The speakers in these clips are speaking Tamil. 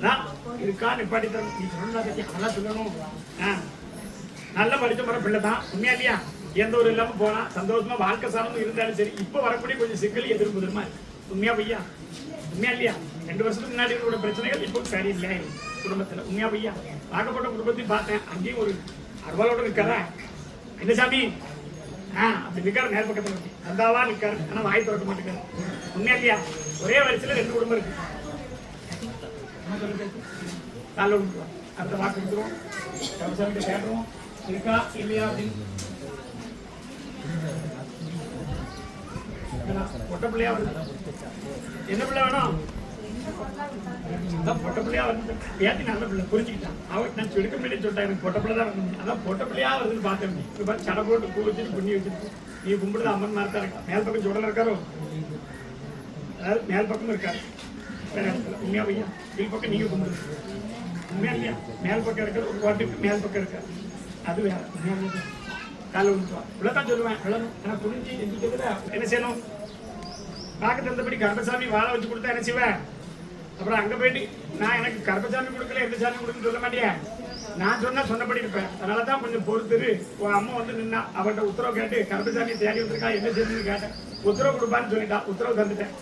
நான் இருக்கா நிப்பாட்டி நீ சொன்னா பத்தி சொல்லணும். ஆ. நல்ல முறை பிள்ளை தான். உண்மையா இல்லையா? எந்த ஒரு இல்லாம போனா சந்தோஷமா வாழ்க்கை சார்ந்து இருந்தாலும் சரி இப்ப வரக்கூடிய கொஞ்சம் சிக்கல் எதிர்ப்பு தெரியுமா? உண்மையா பையா உண்மையா இல்லையா? ரெண்டு வருஷத்துக்கு முன்னாடி இருக்கிற பிரச்சனைகள் இப்போ சரி இல்லையா குடும்பத்துல. உண்மையா பையா பார்க்கப்பட்ட குடும்பத்தையும் பார்த்தேன். அங்கேயும் ஒரு அருவாலோட இருக்காரா என்ன சாமி? ஆ அப்படி நிக்காரு நேர் இருக்கு. நந்தாவா நிக்காரு. ஆனா வாய் திறக்க மாட்டேங்காரு உண்மையா இல்லையா? ஒரே வரிசையில் ரெண்டு குடும்பம் இருக்கு. காலைல விட்டுருவோம். அடுத்த வாக்கு விட்டுருவோம் கவசம் கேட்டுருவோம். இருக்கா இல்லையா அப்படின்னு. என்ன பிள்ளையா வருது? என்ன பிள்ளை வேணும்? அதான் பொட்ட பிள்ளையா வந்து பேத்தி நல்ல பிள்ளை? புரிஞ்சுக்கிட்டான். அவன் நான் சுருக்க முன்னாடி சொல்லிட்டேன். எனக்கு பொட்ட பிள்ளை தான் வரணும் அதான் பொட்ட பிள்ளையா வருதுன்னு பார்த்தேன். நீ இப்போ சடை போட்டு பூ வச்சுட்டு பண்ணி வச்சுட்டு. நீ கும்பிடுது அம்மன் மாதிரி தான் இருக்கா மேல் பக்கம் சுடல இருக்காரோ? அதாவது மேல் பக்கம் இருக்காரு. வேற உண்மையா பையா கீழ் பக்கம் நீங்க கும்பிடுறது. உண்மையா இல்லையா? மேல் பக்கம் இருக்கிற ஒரு வாட்டுக்கு மேல் பக்கம் இருக்காரு. அது வேற. உண்மையா காலை விழுத்துவா இவ்வளோதான் சொல்லுவேன். இவ்வளவு எனக்கு புரிஞ்சு எந்திக்கிறதுல என்ன செய்யணும்? பார்க்க தந்தபடி கருப்பசாமி வாழை வச்சு கொடுத்தா என்ன செய்வேன்? அப்புறம் அங்க போயிட்டு நான் எனக்கு கருப்பசாமி கொடுக்கல எந்த சாமி கொடுக்குன்னு சொல்ல மாட்டேன் நான் சொன்னா சொன்னபடி இருப்பேன். அதனால தான் கொஞ்சம் பொறுத்துரு. உன் அம்மா வந்து நின்னா அவன்கிட்ட உத்தரவு கேட்டு கருப்பசாமி தேடி வந்திருக்கா என்ன செஞ்சுன்னு கேட்டேன். உத்தரவு கொடுப்பான்னு சொல்லிட்டா உத்தரவு தந்துட்டேன்.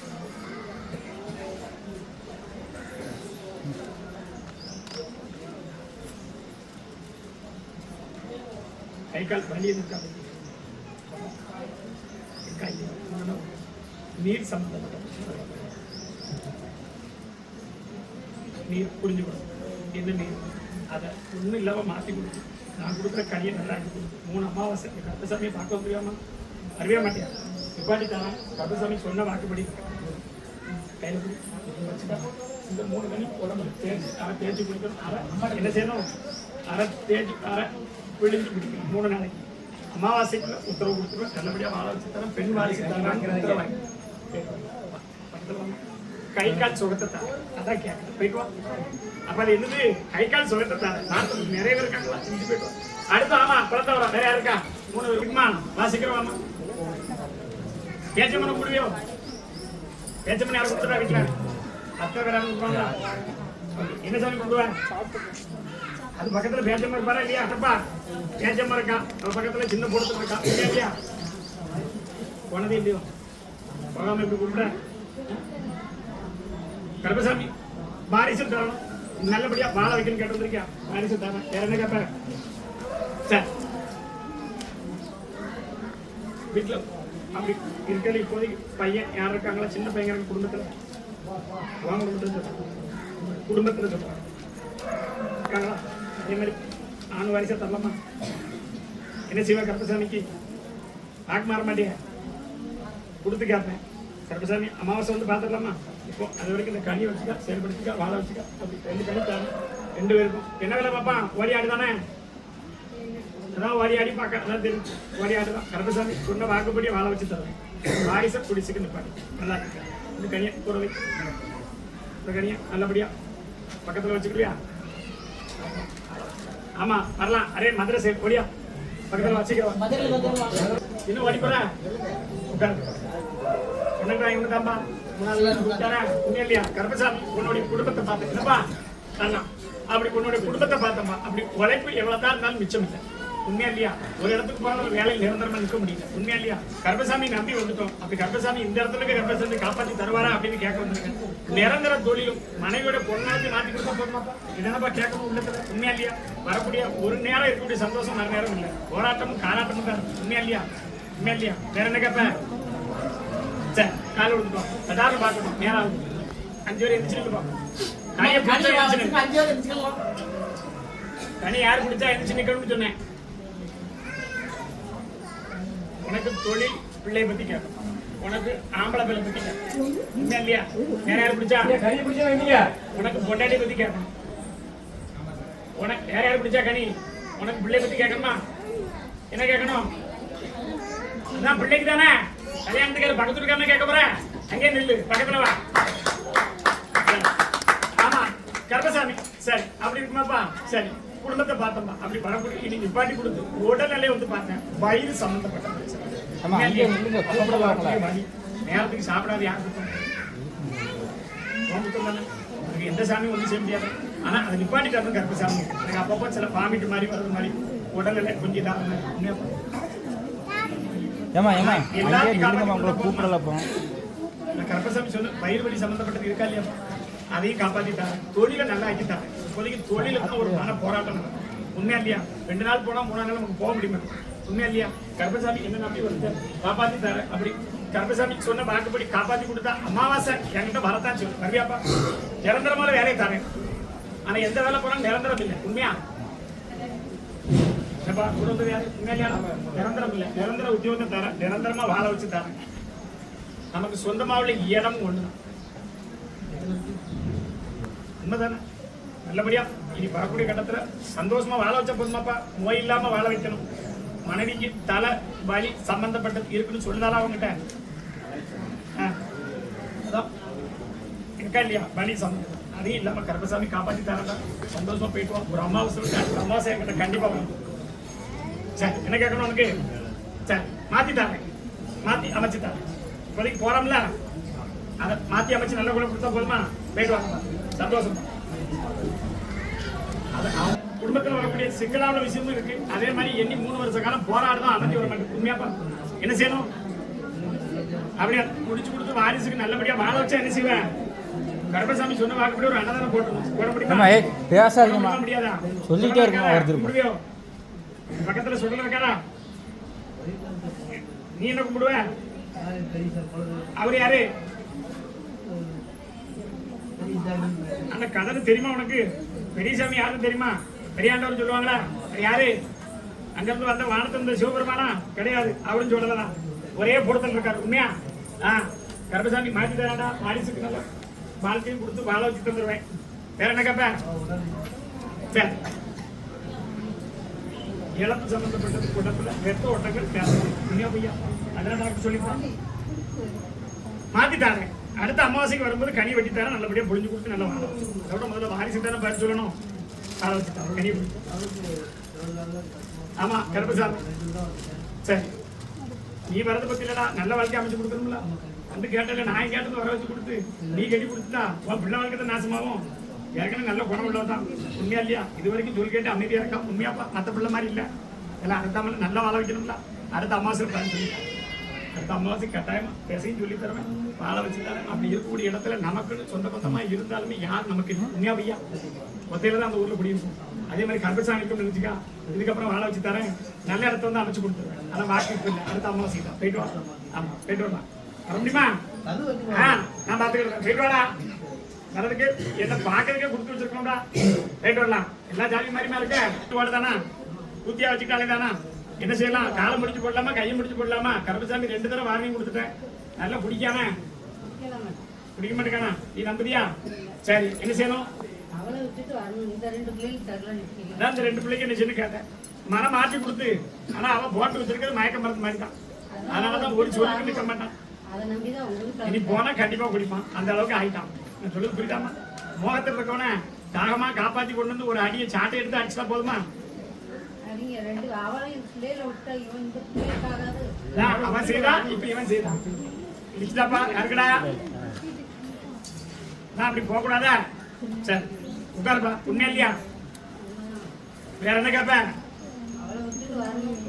கை கால் வலி நீர் சம்பந்தப்பட்ட நீர் புரிஞ்சுக்கணும் என்ன நீர்? அதை ஒன்றும் இல்லாமல் மாற்றி கொடுக்கும். நான் கொடுக்குற கனியை நல்லா இருக்கு மூணு அமாவாசை இந்த கருப்பசாமியை பார்க்க முடியாமல் அறிவே மாட்டியா? நிப்பாட்டி தரேன் கருப்பசாமி சொன்ன வாக்குப்படி. கையில் வச்சுட்டா இந்த மூணு கனி உடம்பு தேய்ச்சி அரை தேய்ச்சி குடிக்கணும் அரை என்ன செய்யணும்? அரை தேய்ச்சி அரை பிழிஞ்சு குடிக்கணும் மூணு நாளைக்கு. அமாவாசைக்குள்ள உத்தரவு கொடுத்துருவேன். நல்லபடியாக வாழ வச்சு தரேன். பெண் வாரிசு தரேன். கை கால் சுகத்தை தரேன். அதான் கேட்கணும் போயிட்டு வா. அப்ப அது என்னது? கை கால் சுகத்தை நாட்டு நிறைய பேர் இருக்காங்களா? செஞ்சு போயிட்டு வா. அடுத்து ஆமா குழந்தை வேற யார் இருக்கா? மூணு பேர். இருக்குமா வாசிக்கிறோம் ஆமா பேச்சமனை கூடுவியோ? பேச்சமனை யாரும் கொடுத்துட்டா வீட்டுல அத்தை வேற யாரும் கொடுப்பாங்களா? என்ன சாமி கொடுக்குவேன் அது பக்கத்துல பேச்சம்மா இருப்பாரா இல்லையா? அப்பா பேச்சம்மா இருக்கான் அது பக்கத்துல சின்ன போடுறது இருக்கான் இல்லையா? இல்லையா போனதே இல்லையோ? போகாம எப்படி கூப்பிட கருப்பசாமி வாரிசு தரணும் நல்லபடியா வாழ வைக்கணும் கேட்டு வந்திருக்கியா வாரிசு தரேன் வேற என்ன கேட்ப சார் வீட்டுல அப்படி இருக்கிற இப்போதைக்கு பையன் யார் இருக்காங்களா சின்ன பையன் இருக்கு குடும்பத்துல அவங்க குடும்பத்துல சொல்றேன் குடும்பத்துல சொல்றேன் இருக்காங்களா அதே மாதிரி ஆண் வாரிசா தரலாமா என்ன செய்வா கருப்பசாமிக்கு வாக்கு மாற மாட்டியா கொடுத்து கேட்பேன் கருப்பசாமி அமாவாசை வந்து பார்த்துடலாமா இப்போ அது வரைக்கும் இந்த கனி வச்சுக்கா செயல்படுத்திக்கா வாழை வச்சுக்கா அப்படி ரெண்டு கனி தரேன் ரெண்டு பேருக்கும். என்ன வேலை பாப்பா? ஓடி ஆடு தானே? அதான் ஓடி ஆடி பார்க்க அதான் தெரிஞ்சு ஓடி ஆடு தான். கருப்பசாமி சொன்ன வாக்குப்படி வாழை வச்சு தரேன் வாரிசை குடிச்சுக்கு நிப்பாடி நல்லா இருக்கு. இந்த கனியை குறவை இந்த கனியை நல்லபடியா பக்கத்தில் வச்சுக்கலையா? ஆமா வரலாம். அரே மதுரை சைடு. ஓடியா. பக்கத்தில் வச்சுக்கிறோம். இன்னும் ஓடி போற? உட்காரு. உனக்கு இவங்க உண்மையா இல்லையா? கருப்பசாமி உன்னுடைய குடும்பத்தை பார்த்து என்னப்பா அப்படி உன்னுடைய குடும்பத்தை பார்த்தப்பா அப்படி உழைப்பு எவ்வளவுதான் இருந்தாலும் மிச்சம் இல்லை உண்மையா இல்லையா? ஒரு இடத்துக்கு போன ஒரு வேலையில் நிரந்தரமா நிற்க முடியல உண்மையா இல்லையா கர்பசாமி நம்பி வந்துட்டோம் அப்படி கருப்பசாமி இந்த இடத்துல இருக்க கருப்பசாமி காப்பாத்தி தருவாரா அப்படின்னு கேட்க வந்திருக்கேன் நிரந்தர தொழிலும் மனைவியோட பொண்ணாச்சு மாத்தி கொடுத்தா போதுமாப்பா இதனப்பா கேட்கணும் உள்ளத்துல உண்மையா இல்லையா வரக்கூடிய ஒரு நேரம் இருக்கக்கூடிய சந்தோஷம் மறு நேரம் இல்லை. போராட்டமும் காலாட்டமும் தான். உண்மையா இல்லையா? உண்மையா இல்லையா? வேற என்ன கேட்பேன் சரி. காலை விடுப்போம் சதாரணம் பார்க்கணும். நேரம் ஆகுது அஞ்சு வரை எந்திரிச்சுப்போம் கையை பிடிச்சா எந்திரிச்சு தனி யார் பிடிச்சா எந்திரிச்சு நிக்கணும்னு சொன்னேன். உனக்கு தொழில் பிள்ளைய பத்தி கேட்கும் உனக்கு ஆம்பளை பிள்ளை பத்தி கேட்கும் உண்மையா இல்லையா? வேற யார் பிடிச்சா கறி பிடிச்சா வைங்க உனக்கு பொண்டாட்டி பத்தி கேட்கணும். உனக்கு வேற யார் பிடிச்சா கனி? உனக்கு பிள்ளை பத்தி கேட்கணுமா? என்ன கேட்கணும்? அதான் பிள்ளைக்கு தானே கல்யாணத்துக்கு பக்கத்துல இருக்காம கேட்க போற அங்கே நில்லு பக்கத்துல வா. ஆமா கருப்பசாமி. சரி அப்படி இருக்குமாப்பா? சரி குடும்பத்தை பார்த்தோம்ப்பா அப்படி வரக்கூடிய நீ நிப்பாட்டி கொடுத்து உடல்நிலை வந்து பார்த்தேன் வயிறு சம்பந்தப்பட்ட. நேரத்துக்கு சாப்பிடாது யாருக்கு எந்த சாமியும் ஒன்றும் செய்ய முடியாது. ஆனா அதை நிப்பாட்டிட்டாரு கருப்பசாமி. எனக்கு அப்பப்போ சில பாமிட்டு மாதிரி வர்றது மாதிரி. உடல்நிலை கொஞ்சம் இதாக ஏமா ஏமா அங்கேயே நில்லுங்கம்மா உங்களை கூப்பிடல அப்போ இந்த கருப்பசாமி சொல்லு பயிர் வழி சம்பந்தப்பட்டது இருக்கா இல்லையா? அதையும் காப்பாத்திட்டாங்க. தொழிலை நல்லா ஆக்கிட்டாங்க. இப்போதைக்கு தொழில தான் ஒரு மன போராட்டம் உண்மையா இல்லையா? ரெண்டு நாள் போனா மூணு நாள் நமக்கு போக முடியுமா? உண்மையா இல்லையா? கருப்பசாமி என்ன நம்பி வந்து காப்பாத்திட்டாரு? அப்படி கருப்பசாமி சொன்ன வாக்குப்படி காப்பாத்தி கொடுத்தா அமாவாசை என்கிட்ட வரத்தான் சொல்லு வருவியாப்பா? நிரந்தரமான வேலையை தரேன். ஆனா எந்த வேலை போனாலும் நிரந்தரம் இல்லை. உண்மையா? ஏப்பா, குடும்ப நிரந்தரம் இல்லை நிரந்தர உத்தியோகத்தை தரேன் நிரந்தரமா வாழ வச்சு தரேன் நமக்கு சொந்தமா உள்ள இடம் ஒண்ணுதான் உண்மைதானே நல்லபடியா இனி வரக்கூடிய கட்டத்துல சந்தோஷமா வாழ வச்ச போதுமாப்பா நோய் இல்லாம வாழ வைக்கணும் மனைவிக்கு தலை வலி சம்பந்தப்பட்டது இருக்குன்னு சொல்லுதாலா அவங்ககிட்ட ஆ. அதான் இருக்கா இல்லையா வலி சம்பந்தம் அதையும் இல்லாம கருப்பசாமி காப்பாத்தி தரடா சந்தோஷமா போயிட்டு ஒரு அமாவாசை இருக்கு. அமாவாசை என்கிட்ட கண்டிப்பா வரும் சரி என்ன கேட்கணும் உனக்கு? சரி மாத்தி தரேன். மாத்தி அமைச்சு தரேன். இப்போதைக்கு போறோம்ல? அதை மாத்தி அமைச்சு நல்ல குணம் கொடுத்தா போதுமா? போயிட்டு வாங்க சந்தோஷம். அது குடும்பத்துல வரக்கூடிய சிக்கலான விஷயமும் இருக்கு. அதே மாதிரி எண்ணி மூணு வருஷ காலம் போராடுதான் அமைதி வர மாட்டேன் உண்மையாப்பா என்ன செய்யணும்? அப்படியா குடிச்சு கொடுத்து வாரிசுக்கு நல்லபடியா வாழ வச்சா என்ன செய்வேன்? கர்ப்பசாமி சொன்ன வாக்குப்படி ஒரு அன்னதானம் போட்டணும் போட முடியுமா. போட முடியாதா? சொல்லிட்டே முடியோ பக்கத்துல சொல்ல இருக்காரா நீ என்ன கும்பிடுவ? அவர் யாரு? அந்த கதை தெரியுமா உனக்கு? பெரியசாமி யாருன்னு தெரியுமா? பெரியாண்டவர் சொல்லுவாங்களா? அவர் யாரு? அங்கிருந்து வந்த வானத்துல இருந்த சிவபெருமானா? கிடையாது. அவரும் சொல்லலாம் ஒரே பொருத்தல் இருக்காரு. உண்மையா? ஆ கர்ப்பசாமி மாத்தி தராடா வாரிசுக்கு நல்லா வாழ்க்கையும் கொடுத்து வாழ வச்சு தந்துருவேன் வேற என்ன கேப்ப? சரி. இழப்பு சம்பந்தப்பட்டது குடத்துல வெத்த ஓட்டங்கள் பேசணும் உண்மையா அதான் டாக்டர் சொல்லிப்பான் மாத்திட்டாங்க அடுத்த அமாவாசைக்கு வரும்போது கனி வெட்டி தரேன் நல்லபடியா புரிஞ்சு கொடுத்து நல்லா வாழ அதோட முதல்ல வாரிசு தானே பார்த்து சொல்லணும். வச்சுட்டாங்க கனி ஆமாம் ஆமா கருப்பசாமி சரி. நீ வரதை பத்தி இல்லடா நல்ல வாழ்க்கை அமைச்சு கொடுக்கணும்ல. வந்து கேட்டல நான் கேட்டது வர வச்சு கொடுத்து நீ கட்டி கொடுத்துட்டா உன் பிள்ளை வாழ்க்கை நாசமாகும். ஏற்கனவே நல்ல குணம் உள்ளதான் உண்மையா இல்லையா? இது வரைக்கும் சொல் கேட்டு அமைதியா இருக்கா? உண்மையாப்பா மத்த பிள்ளை மாதிரி இல்ல. எல்லாம் அடுத்த அம்மா நல்லா வாழ வைக்கணும்ல. அடுத்த அமாவாசை பிளான் சொல்லிட்டேன் அடுத்த அமாவாசை கட்டாயமா? பேசையும் சொல்லி தருவேன் வாழ வச்சு தரேன். அப்படி இருக்கக்கூடிய இடத்துல நமக்குன்னு சொந்த பந்தமா இருந்தாலுமே யார் நமக்கு. உண்மையா பையா ஒத்தையில தான் அந்த ஊர்ல குடியிருக்கும் அதே மாதிரி கருப்பசாமிக்கும் நினைச்சுக்கா இதுக்கப்புறம் வாழ வச்சு தரேன். நல்ல இடத்த வந்து அமைச்சு கொடுத்துருவேன். அதான் வாக்கு இல்லை. அடுத்த அமாவாசை தான். போயிட்டு வா ஆமா போயிட்டு வரலாம் வர முடியுமா? ஆ நான் பாத்துக்கிறேன் போயிட்டு வாடா. வரதுக்கு என்ன பாக்குறதுக்கே கொடுத்து வச்சிருக்கோம்டா. போயிட்டு வரலாம். எல்லா ஜாலி மாதிரிமா இருக்க. வாடு தானா ஊத்தியா வச்சுக்காலே தானா? என்ன செய்யலாம்? காலை முடிச்சு போடலாமா? கையை முடிச்சு போடலாமா? கருப்பசாமி ரெண்டு தடவை வார்னிங் கொடுத்துட்டேன். நல்லா பிடிக்காம பிடிக்க மாட்டேங்கானா நீ நம்புதியா சரி என்ன செய்யணும்? அதான் இந்த ரெண்டு பிள்ளைக்கு என்ன செய்யணும் கேட்டேன். மனம் மாற்றி கொடுத்து. ஆனா அவன் போட்டு வச்சிருக்கிறது மயக்க மருந்து மாதிரி தான். அதனாலதான் ஒரு சொல்லுக்கு நிற்க மாட்டான். இனி போனா கண்டிப்பா குடிப்பான். அந்த அளவுக்கு ஆயிட்டான். நான் சொல்லுது புரியுதாமா மோகத்தில் இருக்கவன தாகமா காப்பாத்தி கொண்டு வந்து ஒரு அடியை சாட்டை எடுத்து அடிச்சா போதுமா? அவன் செய்தான் இப்ப இவன் செய்தான் இடிச்சுட்டாப்பா யாருக்கடா? நான் அப்படி போக கூடாதா சரி உட்காருப்பா. உண்மையா இல்லையா? வேற என்ன வரணும்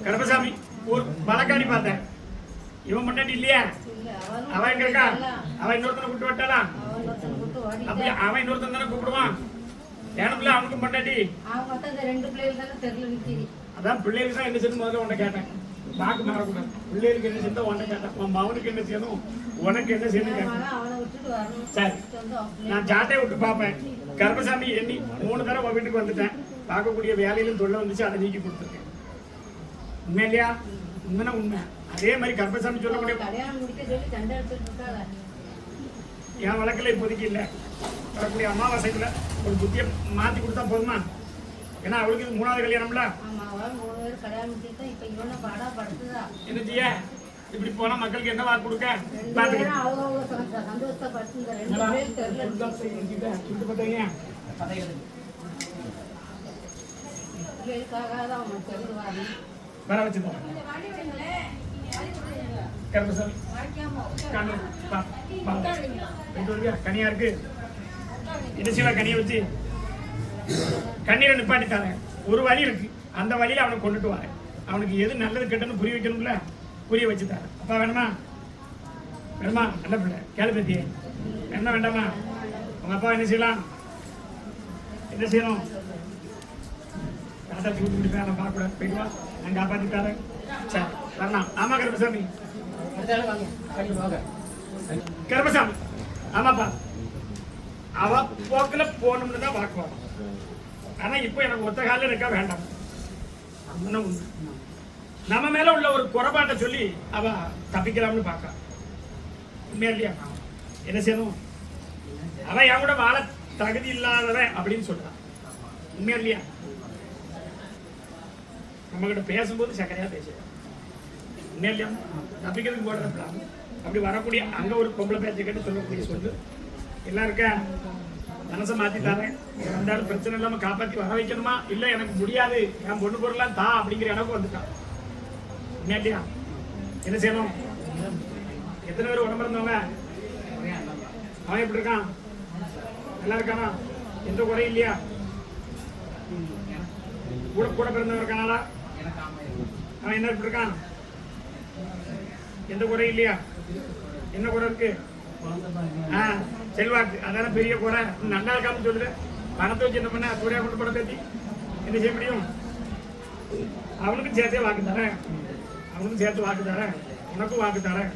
கருப்பசாமி ஒரு வழக்காடி பார்த்தேன். இவன் முன்னாடி இல்லையா? அவன் எங்க இருக்கா? அவன் இன்னொருத்தனை கூப்பிட்டு விட்டாளா அவன் ஒருத்தன் விட்டு அப்படி அவன் இன்னொருத்தன் தானே கூப்பிடுவான். ஏனப்பில்ல அவனுக்கும் பொண்டாட்டி. அவங்க மட்டும் இந்த ரெண்டு பிள்ளைகள் தானே தெருல நிற்கிறீ அதான் பிள்ளைகளுக்கு தான் என்ன செய்யணும்? முதல்ல உன்னை கேட்டேன். மாறக்கூடாது. பிள்ளைகளுக்கு என்ன செய்யணும்? உன்னை கேட்டேன். உன் மகனுக்கு என்ன செய்யணும்? உனக்கு என்ன செய்யணும் கேட்டேன். சரி. நான் ஜாட்டை விட்டு பார்ப்பேன். கருப்பசாமி எண்ணி மூணு தடவை உன் வீட்டுக்கு வந்துட்டேன். பார்க்கக்கூடிய வேலையிலும் தொல்லை வந்துச்சு அதை நீக்கி கொடுத்துருக்கேன். உண்மை இல்லையா? உண்மைனா உண்மை. அதே மாதிரி கருப்பசாமி சொல்லக்கூடிய அவன் கல்யாணம் முடிக்க சொல்லி சண்டை எடுத்துட்டு இருக்காள என் வழக்கில் இப்போதைக்கு இல்லை. வரக்கூடிய அமாவாசைக்குள்ள ஒரு புத்தியை மாற்றி கொடுத்தா போதுமா? ஏன்னா அவளுக்கு இது மூணாவது கல்யாணம்ல? ஆமா அவன் மூணு பேர் கல்யாணம் முடிச்சுட்டு இப்ப இவனை பாடா படுத்துதா. என்ன செய்ய இப்படி போனா மக்களுக்கு என்ன வாக்கு கொடுக்க? வர வச்சுதான் கருப்பசாமி கண்ணு பா பா. போயிட்டு வருவியா கனியா இருக்கு. செய்வா கனியை வச்சு கண்ணீரை நிப்பாட்டி தரேன் ஒரு வழி இருக்கு. அந்த வழியில அவனை கொண்டுட்டு வரேன் அவனுக்கு எது நல்லது கெட்டன்னு புரிய வைக்கணும்ல? புரிய வச்சு தரேன். அப்பா வேணுமா? வேணுமா? நல்ல பிள்ளை. கேளு பத்தி என்ன வேண்டாமா? உங்க அப்பா என்ன செய்யலாம்? என்ன செய்யணும்? தூக்கி பிடிப்பேன் நான் பார்க்கக்கூடாது. போயிட்டு வா. நான் காப்பாற்றி தரேன் சரி வரலாம் ஆமா கருப்பசாமி கருப்பசாமி. ஆமாப்பா. அவ போக்குல போகணும்னு தான் வாக்குவாதம் ஆனா இப்போ எனக்கு ஒத்த காலில் இருக்கா வேண்டாம். அதுதான் உண்மை. நம்ம மேல உள்ள ஒரு குறைபாட்டை சொல்லி அவ தப்பிக்கலாம்னு பார்க்கறா உண்மையா என்ன செய்யணும்? அவன் என் கூட வாழ தகுதி இல்லாதவன் அப்படின்னு சொல்றான் உண்மையா இல்லையா? நம்ம கிட்ட பேசும்போது சக்கரையா பேசுறான் உண்மையா இல்லையா தப்பிக்கிறதுக்கு அப்படி வரக்கூடிய அங்கே ஒரு பொம்பளை பேச்சை கேட்டு சொல்லக்கூடிய சொல்லு எல்லாம் மனசை மாற்றி தரேன். வந்தாலும் பிரச்சனை இல்லாமல் காப்பாற்றி வர வைக்கணுமா? இல்லை எனக்கு முடியாது. என் பொண்ணு பொருளாம் தா அப்படிங்கிற எனக்கு வந்துட்டான். இல்லையா என்ன செய்யணும்? எத்தனை பேர் உடம்பு இருந்தவங்க? அவன் எப்படி இருக்கான்? நல்லா இருக்கானா? எந்த குறையும் இல்லையா? கூட கூட பிறந்தவன் இருக்கானாடா? அவன் என்ன எப்படி இருக்கான்? எந்த குறை இல்லையா? என்ன குறை இருக்கு? ஆ செல்வாக்கு. அதான பெரிய குறை. நல்லா இருக்கான்னு சொல்லுற பணத்தை வச்சு என்ன பண்ண? சூர்யா கொண்டு படம் பேசி என்ன செய்ய முடியும்? அவனுக்கும் சேர்த்தே வாக்கு தரேன். அவனுக்கும் சேர்த்து வாக்கு தரேன். உனக்கும் வாக்கு தரேன்.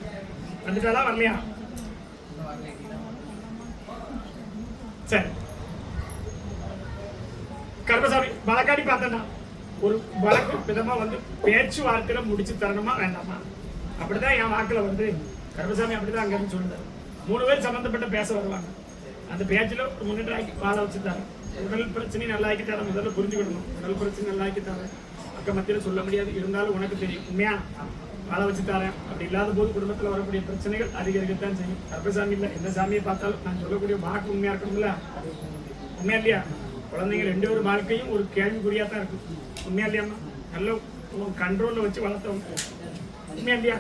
வந்துட்டாலா வரலையா? சரி. கருப்பசாமி வழக்காடி பார்த்தேன்னா ஒரு வழக்கு விதமா வந்து பேச்சுவார்த்தையில முடிச்சு தரணுமா வேண்டாமா? அப்படிதான் என் வாக்கில் வந்து கருமசாமி அப்படிதான் அங்கே இருந்து மூணு பேர் சம்மந்தப்பட்ட பேச வருவாங்க. அந்த பேச்சில் ஒரு முன்னேற்றாக்கி வாழ வச்சுட்டாரு. உடல் பிரச்சனை நல்லா ஆக்கி தரேன் முதல்ல புரிஞ்சுக்கிடணும். உடல் பிரச்சனை நல்லா ஆக்கி தரேன் அக்க மத்தியில் சொல்ல முடியாது. இருந்தாலும் உனக்கு தெரியும். உண்மையா? வாழ வச்சு தரேன் அப்படி இல்லாத போது குடும்பத்தில் வரக்கூடிய பிரச்சனைகள் அதிகரிக்கத்தான் செய்யும். கர்ப்பசாமி இல்லை. எந்த சாமியை பார்த்தாலும் நான் சொல்லக்கூடிய வாக்கு உண்மையா இருக்கணும்ல? உண்மையா இல்லையா? குழந்தைங்க ரெண்டு ஒரு வாழ்க்கையும் ஒரு கேள்விக்குறியா தான் இருக்கும் உண்மையா இல்லையாம்மா? நல்ல கண்ட்ரோல்ல வச்சு வளர்த்தவங்க. உண்மையா இல்லையா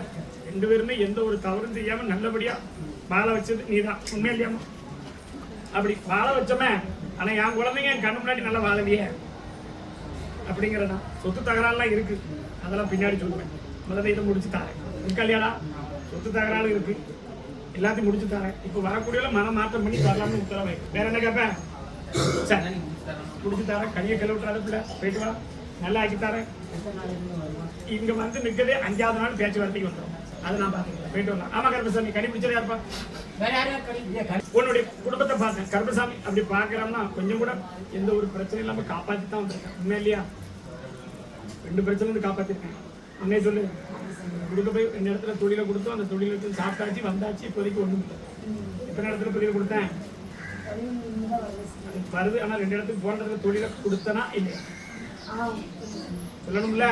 ரெண்டு பேருமே எந்த ஒரு தவறும் செய்யாம நல்லபடியா வாழ வச்சது நீதான். உண்மையா இல்லையாம்மா அப்படி வாழ வச்சோமே ஆனா என் குழந்தைங்க என் கண்ணு முன்னாடி நல்லா வாழலையே? அப்படிங்கிறதா சொத்து தகராறுலாம் இருக்கு. அதெல்லாம் பின்னாடி சொல்லுவேன். முதல்ல இதை முடிச்சு தரேன். இருக்கா இல்லையாடா? சொத்து தகராறு இருக்கு. எல்லாத்தையும் முடிச்சு தரேன். இப்போ வரக்கூடியவள மனம் மாற்றம் பண்ணி தரலாம்னு உத்தரவை வேற என்ன கேட்பேன்? முடிச்சு தரேன். கனியை கழுவிட்டாரு பிள்ளை போயிட்டு வா. நல்லா ஆக்கி தரேன். இங்க வந்து நிற்கதே அஞ்சாவது நாள் பேச்சுவார்த்தைக்கு வந்துடும் அதை நான் பார்த்துக்கிறேன். போயிட்டு வரலாம். ஆமா கருப்பசாமி கனி பிடிச்சது யாருப்பா? உன்னுடைய குடும்பத்தை பார்த்தேன். கருப்பசாமி அப்படி பார்க்கறோம்னா கொஞ்சம் கூட எந்த ஒரு பிரச்சனையும் இல்லாம காப்பாத்தி தான் வந்திருக்கேன். உண்மை இல்லையா? ரெண்டு பிரச்சனை இருந்து காப்பாத்திருக்கேன். உண்மையை சொல்லு. கொடுக்க போய் இந்த இடத்துல தொழிலை கொடுத்தோம். அந்த தொழிலை வச்சு சாப்பிட்டாச்சு வந்தாச்சு. இப்போதைக்கு ஒண்ணும் இல்லை. எத்தனை இடத்துல தொழில் கொடுத்தேன்? வருது. ஆனா ரெண்டு இடத்துக்கு போன இடத்துல தொழிலை கொடுத்தனா இல்லையா? சொல்லணும்ல?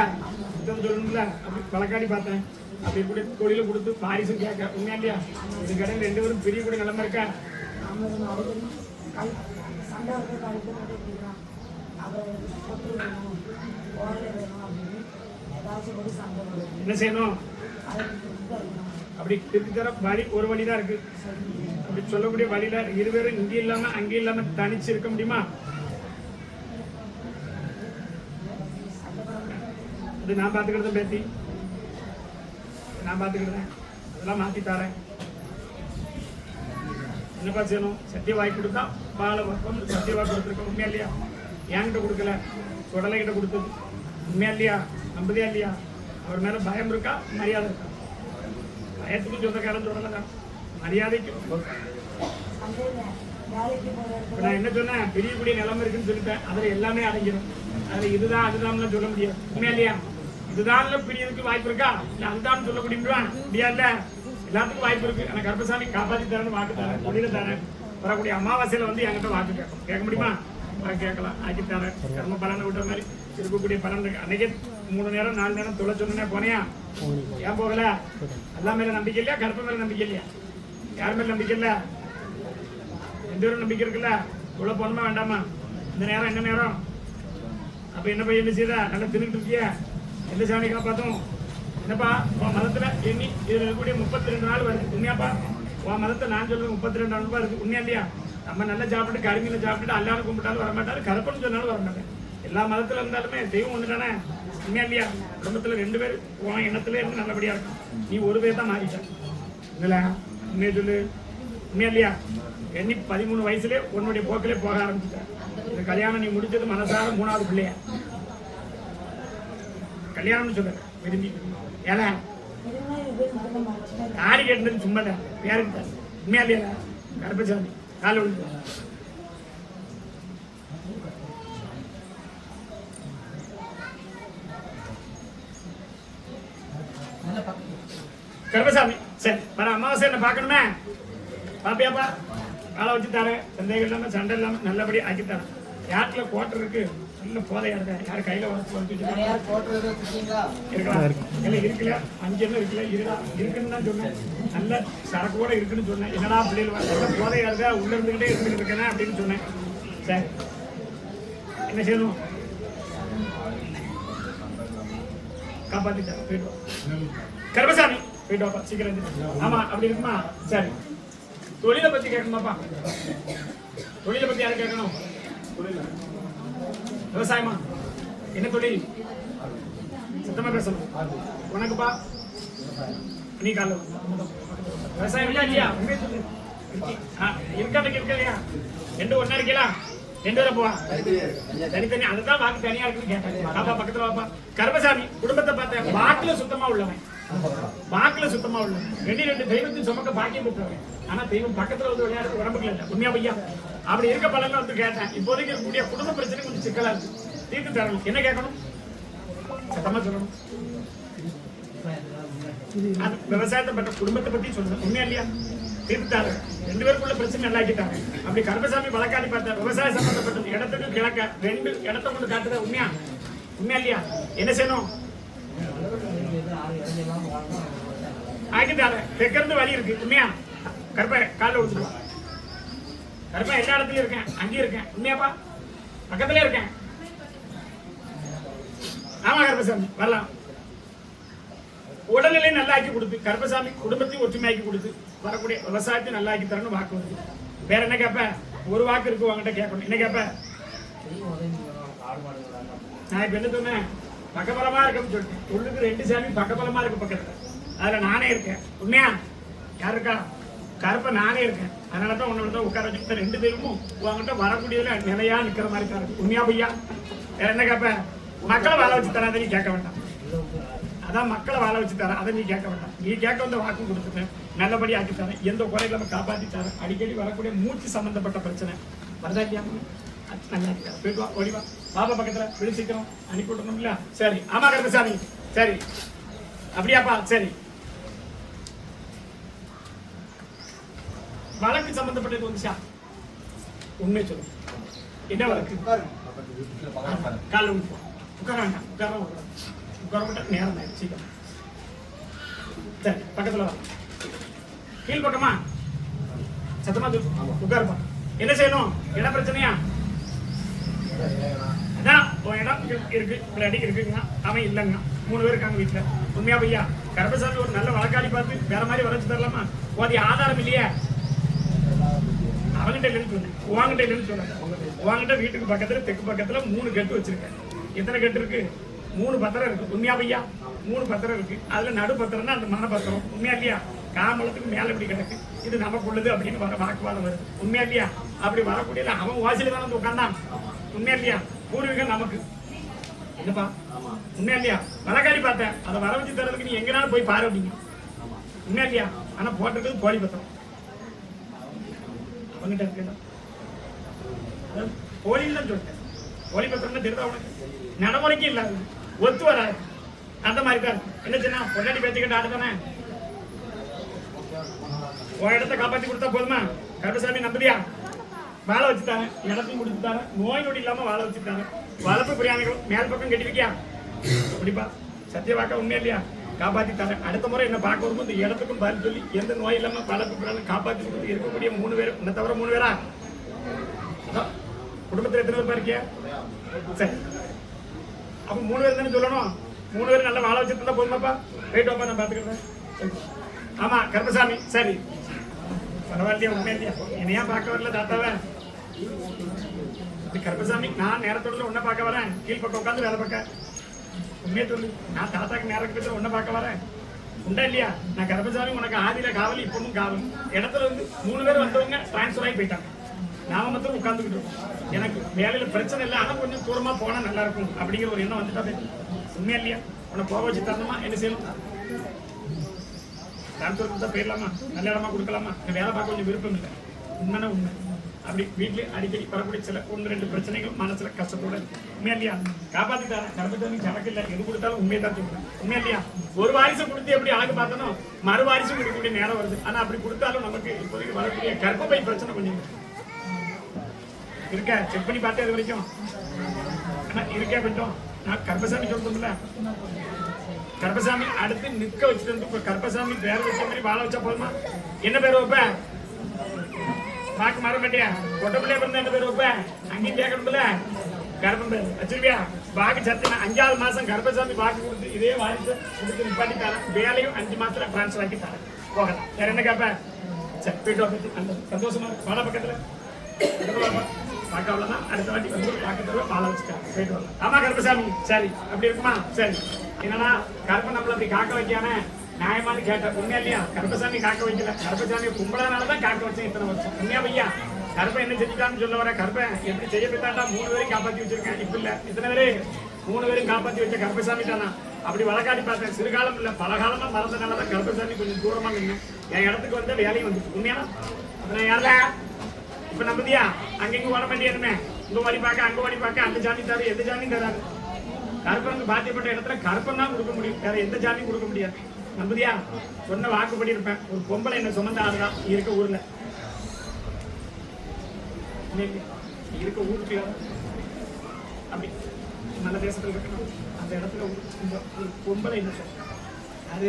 சுத்தம் சொல்லணும்ல? அப்படி பழக்காடி பார்த்தேன். அப்படி கூட தொழில கொடுத்து பாரிசும் கேட்க. உண்மையா இல்லையா? இது கடையில் ரெண்டு பேரும் பெரிய கூட நிலம இருக்கா? என்ன செய்யணும்? அப்படி திருப்பி தர வழி ஒரு வழி தான் இருக்கு. அப்படி சொல்லக்கூடிய வழியில இருவரும் இங்கே இல்லாம அங்கே இல்லாம தனிச்சு இருக்க முடியுமா? அது நான் பார்த்துக்கிட்டு பேத்தி நான் பார்த்துக்கிட்டேன் அதெல்லாம் மாற்றி தரேன். என்னப்பா செய்யணும்? சத்திய வாய் கொடுத்தா பாலை வைப்போம் சத்திய வாய் கொடுத்துருக்கோம். உண்மையா இல்லையா? என்கிட்ட கொடுக்கல. சுடலை கிட்ட கொடுத்தது. உண்மையா இல்லையா? நம்பதியா இல்லையா? அவர் மேல பயம் இருக்கா? மரியாதை இருக்கா? பயத்துக்கு சொந்தக்காரன் சுடலை தான். மரியாதைக்கு. நான் என்ன சொன்னேன்? பெரிய பெரிய நிலைமை இருக்குன்னு சொல்லிட்டேன். அதில் எல்லாமே அடங்கிடும் அதில் இதுதான் அதுதான் சொல்ல முடியாது. உண்மையா இல்லையா? இதுதான் பிரியதுக்கு வாய்ப்பு இருக்கா? இல்ல அதுதான் சொல்ல முடியுமா முடியாதுல்ல? எல்லாத்துக்கும் வாய்ப்பு இருக்கு. ஆனா கர்ப்பசாமி காப்பாத்தி தரேன் வாக்கு தரேன். தொழில தரேன். வரக்கூடிய அமாவாசையில வந்து என்கிட்ட வாக்கு கேட்கும். கேட்க முடியுமா? கேட்கலாம். ஆக்கி தரேன். கர்ம பலனை விட்ட மாதிரி இருக்கக்கூடிய பலன் இருக்கு. அன்னைக்கே மூணு நேரம் நாலு நேரம் தொலை சொன்னே போனியா? ஏன் போகல? எல்லாம் மேல நம்பிக்கை இல்லையா? கருப்ப மேல நம்பிக்கை இல்லையா? யார் மேல நம்பிக்கை இல்ல? எந்த ஒரு நம்பிக்கை இருக்குல்ல? உள்ள போகணுமா வேண்டாமா? இந்த நேரம் என்ன நேரம்? அப்ப என்ன பையன் என்ன செய்த? நல்லா தின்னுட்டு இருக்கியா? எந்த சாமி காப்பாத்தும் என்னப்பா உன் மதத்தில் எண்ணி இதில் இருக்கக்கூடிய முப்பத்தி ரெண்டு நாள் வருது. உண்மையாப்பா? உன் மதத்தை நான் சொல்றது முப்பத்தி ரெண்டு நாள் இருக்கு உண்மையா இல்லையா? நம்ம நல்லா சாப்பிட்டு கருமீனை சாப்பிட்டுட்டு அல்லாரும் கும்பிட்டாலும் வர மாட்டாரு கருப்பன்னு சொன்னாலும் வரமாட்டேன் எல்லா மதத்தில் இருந்தாலுமே தெய்வம் ஒன்று தானே உண்மையா இல்லையா? குடும்பத்தில் ரெண்டு பேர் உன் எண்ணத்துல இருந்து நல்லபடியாக இருக்கும். நீ ஒரு பேர் தான் மாறிட்ட. இல்லை உண்மையை சொல்லு. உண்மையா இல்லையா? எண்ணி பதிமூணு வயசுலேயே உன்னுடைய போக்கிலே போக ஆரம்பிச்சிட்டேன் இந்த கல்யாணம் நீ முடிச்சது மனசார மூணாவது பிள்ளையா. கல்யாணம்னு சொல்லுங்க விரும்பி. ஏன்னா தாடி கேட்டது சும்மா தான் பேருக்கு தான் உண்மையா இல்லையா கருப்பசாமி கால விழுந்து கருப்பசாமி சரி வர அமாவாசை என்ன பார்க்கணுமே? பாப்பியாப்பா காலை வச்சு தரேன். சந்தேகம் இல்லாமல் சண்டை இல்லாமல் நல்லபடி ஆக்கி தரேன் யாருக்குல இருக்கு? நல்ல போதையா இருக்கா யார் கையில இருக்கலாம் இருக்குல்ல அஞ்சு என்ன இருக்குல்ல இருக்கா? இருக்குன்னு தான் சொன்னேன். நல்ல சரக்கு கூட இருக்குன்னு சொன்னேன். என்னடா பிள்ளைகள் போதையா இருக்கா? உள்ள இருந்துகிட்டே இருந்துகிட்டு இருக்கேன் அப்படின்னு சொன்னேன். சரி. என்ன செய்யணும்? காப்பாத்திட்டேன் போயிட்டு. கருமசாமி. போயிட்டு வாப்பா. சீக்கிரம். ஆமா அப்படி இருக்குமா? சரி. தொழிலை பத்தி கேட்கணுமாப்பா? தொழிலை பத்தி யாரும் கேட்கணும்? விவசாயமா? என்ன தொழில்? சுத்தமா பேசணும் உனக்குப்பா. நீ கால விவசாயம் இல்லையா இல்லையா? உண்மையை இருக்காட்டுக்கு இருக்கா. இல்லையா ரெண்டு ஒண்ணா இருக்கலாம் ரெண்டு பேரும் போவா? தனித்தனி அதுதான் வாக்கு தனியா இருக்குன்னு கேட்டேன். பாப்பா பக்கத்துல வாப்பா. கருமசாமி குடும்பத்தை பார்த்தேன். வாக்குல சுத்தமா உள்ளவன். வாக்குல சுத்தமா உள்ளவன். ரெண்டு ரெண்டு தெய்வத்தையும் சுமக்க பாக்கியம் பெற்றவன். ஆனா தெய்வம் பக்கத்துல வந்து விளையாடுறது உடம்புக்கு இல்லை உண்மையா பையா அப்படி இருக்க பலன்ல வந்து கேட்டேன். இப்போதைக்கு இருக்கக்கூடிய குடும்ப பிரச்சனை கொஞ்சம் சிக்கலா இருக்கு. தீர்த்து தரணும். என்ன கேட்கணும்? சத்தமா சொல்லணும். அது விவசாயத்தை பற்ற குடும்பத்தை பத்தி சொல்லணும். உண்மையா இல்லையா? தீர்த்தாரு ரெண்டு பேருக்குள்ள பிரச்சனை நல்லா ஆக்கிட்டாங்க அப்படி கருப்பசாமி வழக்காடி பார்த்த விவசாய சம்பந்தப்பட்ட இடத்துக்கு கிழக்க ரெண்டு இடத்த கொண்டு காட்டுறது உண்மையா? உண்மையா இல்லையா? என்ன செய்யணும்? ஆக்கிட்டாரு தெற்கிருந்து வழி இருக்கு. உண்மையா? கருப்பை காலில் விழுந்துருவா கருப்பா எல்லா இடத்துலயும் இருக்கேன். அங்கேயும் இருக்கேன். உண்மையாப்பா? பக்கத்துல இருக்கேன். ஆமா கருப்பசாமி. வரலாம். உடல்நிலை நல்லாக்கி கொடுத்து கருப்பசாமி குடும்பத்தையும் ஒற்றுமையாக்கி கொடுத்து வரக்கூடிய விவசாயத்தை நல்லாக்கி தரணும் வாக்கு வந்து வேற என்ன கேப்ப? ஒரு வாக்கு இருக்கு உங்ககிட்ட கேட்கணும். என்ன கேப்ப? நான் இப்ப என்ன சொன்னேன்? பக்கபலமா இருக்குன்னு சொல்லிட்டு உள்ளுக்கு ரெண்டு சாமி பக்கபலமா இருக்கு பக்கத்துல. அதுல நானே இருக்கேன். உண்மையா? யாருக்கா கருப்ப நானே இருக்கேன். அதனால தான் உன்னோட தான் உட்கார வச்சுக்கிட்ட ரெண்டு பேருமும் உங்ககிட்ட வரக்கூடியதுல நிலையா நிற்கிற மாதிரி தான் இருக்கு. உண்மையா பையா வேற என்ன கேட்பேன் மக்களை வாழ வச்சு தராத நீ கேட்க வேண்டாம். அதான் மக்களை வாழ வச்சு தரேன். அதை நீ கேட்க வேண்டாம். நீ கேட்க வந்த வாக்கு கொடுத்துட்டேன் நல்லபடி ஆக்கி தரேன். எந்த குறை இல்லாமல் காப்பாற்றி தரேன். அடிக்கடி வரக்கூடிய மூச்சு சம்மந்தப்பட்ட பிரச்சனை. வருதா இல்லையா? நல்லா போயிட்டு வா ஓடிவா பாபா பக்கத்தில் விழிச்சிக்கிறோம் அனுப்பி விடணும் இல்லையா சரி. ஆமா கருப்பசாமி. சரி. அப்படியாப்பா சரி. வழக்கு சம்பந்தப்பட்டது வந்துச்சா? உண்மை சொல்லு என்ன வழக்கு? காலைல உட்கார வேண்டாம். உட்கார உட்கார உட்கார மாட்டேன் நேரம் ஆயிடுச்சு. சீக்கிரம். சரி பக்கத்தில் வர கீழ் பக்கமா சத்தமா சொல்லு. உட்காருப்பா என்ன செய்யணும்? இட பிரச்சனையா? அதான் உன் இடம் இருக்கு- ஒரு அடிக்கு இருக்குங்க அவன் இல்லைங்க மூணு பேர் இருக்காங்க வீட்டில். உண்மையா பையா? கருப்பசாமி ஒரு நல்ல வழக்காளி பார்த்து வேற மாதிரி வரைச்சு தரலாமா? அது ஆதாரம் இல்லையா. அவன்கிட்ட இல்லைன்னு சொன்னேன். இல்லைன்னு சொன்னேன். உன்கிட்ட வீட்டுக்கு பக்கத்தில் தெற்கு பக்கத்தில் மூணு கட்டு வச்சிருக்கேன். எத்தனை கட்டு இருக்கு? மூணு பத்திரம் இருக்கு. உண்மையா பையா மூணு பத்திரம் இருக்கு. அதில் நடு பத்திரம்னா அந்த மன பத்திரம். உண்மையா இல்லையா? காமலத்துக்கு மேலே இப்படி கிடக்கு. இது நமக்குள்ளது அப்படின்னு வர வாக்குவாதம் வருது. உண்மையா இல்லையா? அப்படி வரக்கூடியல அவன் வாசியில தான் வந்து உட்கார்ந்தான் உண்மையா இல்லையா? பூர்வீகம் நமக்கு. என்னப்பா? உண்மையா இல்லையா? வழக்காடி பார்த்தேன். அதை வர வச்சு தரதுக்கு நீ எங்கனாலும் போய் பாரு அப்படிங்க. உண்மையா இல்லையா? ஆனால் போட்டிருக்கிறது கோழி பத்திரம். தான் சொல்லிட்டேன் கோழி பத்திரம் தெரியுதா உனக்கு நடைமுறைக்கு இல்ல ஒத்து வராது அந்த மாதிரி தான் என்ன சொன்னா பொண்டாடி பேச்சுக்கிட்ட ஆடுதானே உன் இடத்த காப்பாத்தி கொடுத்தா போதுமா கருடசாமி நம்புறியா வாழ வச்சுட்டாங்க இடத்தையும் கொடுத்துட்டாங்க நோய் நொடி இல்லாம வாழ வச்சுட்டாங்க வளர்ப்பு பிரியாணிகள் மேல் பக்கம் கட்டி வைக்கியா அப்படிப்பா சத்தியவாக்கா உண்மையா இல்லையா காப்பாத்தி தரேன் அடுத்த முறை என்ன பார்க்க வரும்போது இந்த இடத்துக்கும் பதில் சொல்லி எந்த நோய் இல்லாமல் வளர்ப்பு காப்பாற்றி கொடுத்து இருக்கக்கூடிய மூணு பேர். உன்னை தவிர மூணு பேரா? குடும்பத்தில் எத்தனை பேர் இருக்கியா சரி. அப்ப மூணு பேர் தானே சொல்லணும்? மூணு பேர் நல்லா வாழ வச்சுட்டு போதுமாப்பா? போயிட்டு வாப்பா நான் பார்த்துக்கிறேன் சரி. ஆமா கருப்பசாமி. சரி. பரவாயில்லையா உண்மை இல்லையா. என்னையா பார்க்க வரல தாத்தாவை. இது கருப்பசாமி நான் நேரத்தோட உன்னை பார்க்க வரேன். கீழ்பக்கம் உட்காந்து வேலை பார்க்க. உண்மையை சொல்லு நான் தாத்தாக்கு நேரத்துக்கு உன்னை பார்க்க வரேன். உண்டா இல்லையா? நான் கர்ப்பசாமி உனக்கு ஆதியில காவல் இப்பவும் காவல். இடத்துல வந்து மூணு பேர் வந்தவங்க டிரான்ஸ்ஃபர் ஆகி போயிட்டாங்க. நாம மட்டும் உட்காந்துக்கிட்டு இருக்கோம். எனக்கு வேலையில பிரச்சனை இல்லை. ஆனா கொஞ்சம் தூரமா போனா நல்லா இருக்கும் அப்படிங்கிற ஒரு எண்ணம் வந்துட்டாவே உண்மையா இல்லையா? உன்னை போக வச்சு தரணுமா? என்ன செய்யணும்? ட்ரான்ஸ்ஃபர் கொடுத்தா போயிடலாமா? நல்ல இடமா கொடுக்கலாமா? வேலை பார்க்க கொஞ்சம் விருப்பம் இல்லை. உண்மைன்னா உண்மை. அப்படி வீட்டில் அடிக்கடி வரக்கூடிய சில ஒன்று ரெண்டு பிரச்சனைகள் மனசில் கஷ்டத்தோட உண்மையா இல்லையா காப்பாற்றிட்டாரன் கர்ப்பத்தனி கணக்கு இல்லை எது கொடுத்தாலும் உண்மையை தான் சொல்லுவேன். உண்மையா இல்லையா ஒரு வாரிசு கொடுத்து எப்படி ஆக பார்த்தனோ மறு வாரிசு கொடுக்கக்கூடிய நேரம் வருது. ஆனால் அப்படி கொடுத்தாலும் நமக்கு இப்போதைக்கு வரக்கூடிய கர்ப்பப்பை பிரச்சனை கொஞ்சம் இருக்கு. இருக்கா செக் பண்ணி பார்த்தேன் அது வரைக்கும். ஆனால் இருக்கா கொஞ்சம்? நான் கர்ப்பசாமி சொல்றோம்ல கருப்பசாமி அடுத்து நிற்க வச்சுட்டு வந்து இப்ப கருப்பசாமி பேர் வச்ச மாதிரி வாழ வச்சா போதுமா? என்ன பேர் வைப்பேன் பாக்கு மாற மாட்டியா? கொட்ட பிள்ளைய பிறந்த ரெண்டு பேர் ரூபாய் அங்கேயும் கேட்கணும்ல கர்ப்பம் பேர் வச்சிருவியா பாக்கு சத்தினா அஞ்சாவது மாசம் கருப்பசாமி பாக்கு கொடுத்து இதே வாரிசு கொடுத்து நிப்பாட்டி தரேன். வேலையும் அஞ்சு மாசத்துல டிரான்ஸ்ஃபர் ஆக்கி தரேன். போகலாம். வேற என்ன கேட்பேன் சரி போயிட்டு வந்து அந்த சந்தோஷமா இருக்கு. வாடா பக்கத்துல. பார்க்க அவ்வளோதான் அடுத்த வாட்டி வந்து பார்க்கறது பாலை வச்சுட்டேன். போயிட்டு வரலாம் ஆமா கருப்பசாமி. சரி அப்படி இருக்குமா? சரி. என்னன்னா கர்ப்பம் நம்மள அப்படி காக்க வைக்கானே நியாயமானு கேட்டேன் உண்மையா இல்லையா? கருப்பசாமி காக்க வைக்கல. கருப்பசாமி கும்பலனாலதான் காக்க வச்சேன் இத்தனை வருஷம். உண்மையா பையா கருப்பன் என்ன செஞ்சுட்டான்னு சொல்ல வர கருப்பன் எப்படி செய்ய போயிட்டாண்டா மூணு பேரும் காப்பாத்தி வச்சிருக்கேன். இப்ப இல்ல. இத்தனை பேரு மூணு பேரும் காப்பாத்தி வச்ச கருப்பசாமி தானா? அப்படி வழக்காடி பார்த்தேன். சிறுகாலம் இல்ல பல காலமா மறந்தனாலதான் கருப்பசாமி கொஞ்சம் தூரமா நின்று என் இடத்துக்கு வந்த வேலையும் வந்து உண்மையா? அப்ப நான் யாரா இப்ப நம்பதியா அங்கங்க ஓட வேண்டியதுமே இங்க வழி பார்க்க அங்க வழி பார்க்க அந்த ஜாமி தரு எந்த ஜாமியும் தராது கருப்பனுக்கு பாத்தியப்பட்ட இடத்துல கருப்பன் தான் கொடுக்க முடியும். வேற எந்த ஜாமியும் கொடுக்க முடியாது. நம்புதியா சொன்ன வாக்குப்படி இருப்பேன். ஒரு பொம்பளை என்ன சுமந்த ஆளுதான். இருக்க ஊர்ல. இருக்க ஊருக்கு அப்படி நல்ல தேசத்துல இருக்கணும் அந்த இடத்துல ஒரு பொம்பளை என்ன அது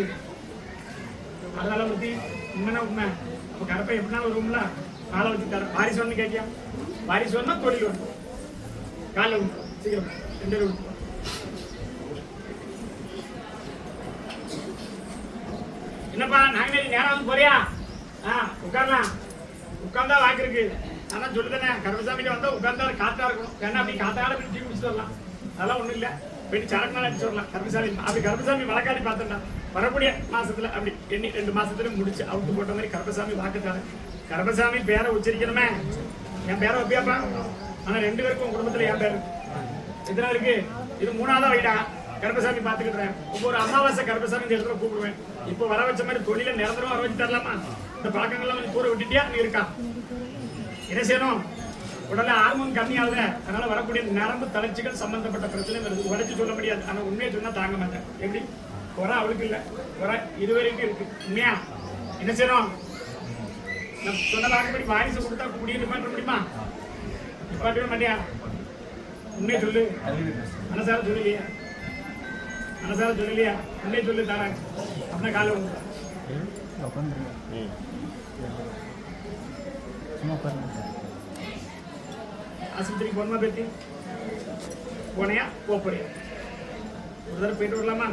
அதனால பத்தி உண்மைனா உண்மை. அப்ப கரப்பை எப்படினாலும் வரும்ல? காலை வச்சு தர வாரிசு வந்து கேட்டியா? வாரிசு ஒன்னா தொழில் வரும் காலை சீக்கிரம். ரெண்டு பேரும் விட்டு என்னப்பா நாங்க நேரம் வந்து போறியா? ஆ உட்காரலாம் உட்காந்தா வாக்கு இருக்கு. அதான் சொல்லுதானே கருமசாமிக்கு வந்தா உட்காந்தா காத்தா இருக்கும். ஏன்னா அப்படி காத்தாட போய் டீ குடிச்சிட்டு வரலாம். அதெல்லாம் ஒண்ணும் இல்ல. போயிட்டு சரக்குனால அடிச்சு வரலாம். கருமசாமி அப்படி கருமசாமி வழக்காடி பார்த்தேன்டா வரக்கூடிய மாசத்துல அப்படி எண்ணி ரெண்டு மாசத்துல முடிச்சு அவுட்டு போட்ட மாதிரி கருமசாமி வாக்குத்தாரு கருமசாமி பேரை உச்சரிக்கணுமே. என் பேரை வைப்பியாப்பா ஆனா ரெண்டு பேருக்கும் உன் குடும்பத்துல என் பேரு. இதெல்லாம் இருக்கு இது மூணாவதா வைடா? கருப்பசாமி பாத்துக்கிட்டேன் ஒவ்வொரு அமாவாசை கருப்பசாமி இந்த இடத்துல கூப்பிடுவேன். இப்போ வர வச்ச மாதிரி தொழில நிரந்தரம் வர வச்சு தரலாமா? இந்த பழக்கங்கள்லாம் கொஞ்சம் தூர விட்டுட்டியா? நீ இருக்கா? என்ன செய்யணும்? உடனே ஆர்வம் கம்மியாகுது அதனால வரக்கூடிய நரம்பு தளர்ச்சிகள் சம்பந்தப்பட்ட பிரச்சனை வருது. உடைச்சு சொல்ல முடியாது. ஆனா உண்மையை சொன்னா தாங்க மாட்டேன். எப்படி? குறை அவளுக்கு இல்ல. குறை இதுவரைக்கும் இருக்கு. உண்மையா? என்ன செய்யணும்? நம்ம சொன்ன வாக்குப்படி வாரிசு கொடுத்தா குடியை நிப்பாட்ட முடியுமா? நிப்பாட்டவே மாட்டியா? உண்மையை சொல்லு. மனசார சொல்லலையா. மனசார சொல்லலையா? உண்மையை சொல்லு தரேன் அப்படின்னா காலை ஆஸ்பத்திரிக்கு போனமா பேத்தி? போனையா? போக போறியா ஒரு தடவை போயிட்டு வரலாமா?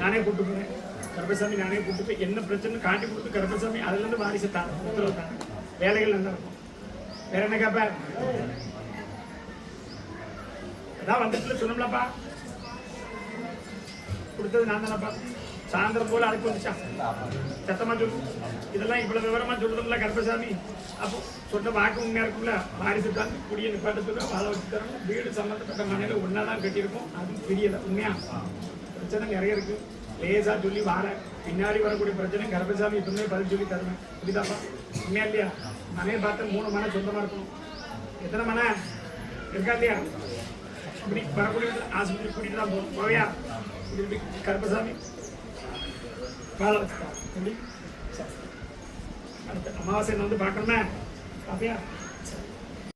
நானே கூப்பிட்டு போனேன். கருப்பசாமி நானே கூப்பிட்டு போய் என்ன பிரச்சனை காட்டி கொடுத்து கருப்பசாமி அதுல இருந்து வாரிசு தான் உத்தரவு தான் வேலைகள் நல்லா இருக்கும். வேற என்ன கேப்ப? அதான் வந்துட்டுல சொன்னோம்லப்பா. கொடுத்தது நான் தானப்பா. சாயந்தரம் போல அதுக்கு வந்துச்சான் சத்தமா சொல்லு. இதெல்லாம் இவ்வளவு விவரமா சொல்றதுல கருப்பசாமி. அப்போ சொன்ன வாக்கு உண்மையா இருக்கும்ல? வாரிசு தான் குடிய நிப்பாட்ட சொல்ல வாழ வச்சு தரணும். வீடு சம்பந்தப்பட்ட மனையில ஒன்னாதான் கட்டியிருக்கோம். அதுவும் தெரியல உண்மையா? பிரச்சனை நிறைய இருக்கு. லேசா சொல்லி வார. பின்னாடி வரக்கூடிய பிரச்சனை கருப்பசாமி எப்பவுமே பதில் சொல்லி தருவேன். புரியுதாப்பா? உண்மையா இல்லையா? மனையை பார்த்து மூணு மனை சொந்தமா இருக்கும். எத்தனை மனை? இருக்கா இல்லையா? இப்படி வரக்கூடிய ஆஸ்பத்திரி கூட்டிட்டு தான் போகணும். போவையா? இப்படி கருப்பசாமி வாழ வச்சுக்கலாம் எப்படி சரி. அடுத்த அமாவாசை வந்து பார்க்கணுமே அப்படியா